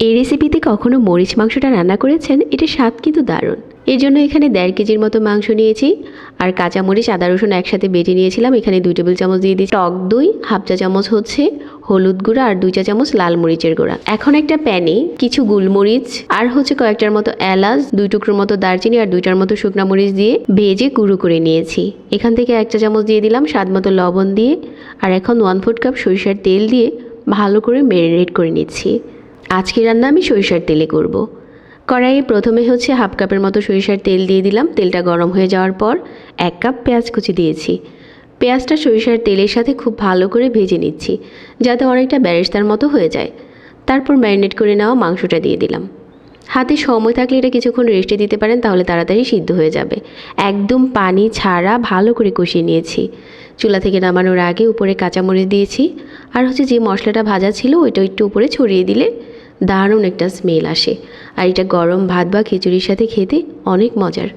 এই রেসিপিতে কখনো মরিচ মাংসটা রান্না করেছেন? এটা স্বাদ কিন্তু দারুণ। এর জন্য এখানে দেড় কেজির মতো মাংস নিয়েছি। আর কাঁচা মরিচ, আদা, রসুন একসাথে বেটে নিয়েছিলাম। এখানে দুই টেবিল চামচ দিয়ে দিয়েছি টক দই, হাফ চা চামচ হচ্ছে হলুদ গুঁড়া আর দুই চা চামচ লাল মরিচের গুঁড়া। এখন একটা প্যানে কিছু গুলমরিচ আর হচ্ছে কয়েকটার মতো এলাচ, দুই টুকরোর মতো দারচিনি আর দুইটার মতো শুকনা মরিচ দিয়ে ভেজে গুঁড়ো করে নিয়েছি। এখান থেকে এক চা চামচ দিয়ে দিলাম স্বাদ মতো লবণ দিয়ে। আর এখন ওয়ান ফোর্থ কাপ সরিষার তেল দিয়ে ভালো করে ম্যারিনেট করে নিচ্ছি। আজকে রান্না আমি সরিষার তেলে করব। কড়াইয়ে প্রথমে হচ্ছে হাফ কাপের মতো সরিষার তেল দিয়ে দিলাম। তেলটা গরম হয়ে যাওয়ার পর এক কাপ পেঁয়াজ কুচি দিয়েছি। পেঁয়াজটা সরিষার তেলের সাথে খুব ভালো করে ভেজে নিচ্ছি, যাতে অনেকটা ব্যারেস্তার মতো হয়ে যায়। তারপর ম্যারিনেট করে নেওয়া মাংসটা দিয়ে দিলাম। হাতে সময় থাকলে এটা কিছুক্ষণ রেস্টে দিতে পারেন, তাহলে তাড়াতাড়ি সিদ্ধ হয়ে যাবে। একদম পানি ছাড়া ভালো করে কষিয়ে নিয়েছি। চুলা থেকে নামানোর আগে উপরে কাঁচামরিচ দিয়েছি। আর হচ্ছে যে মশলাটা ভাজা ছিল, ওইটা একটু উপরে ছড়িয়ে দিলে দারুণ একটা স্মেল আসে। আর এটা গরম ভাত বা খিচুড়ির সাথে খেতে অনেক মজার।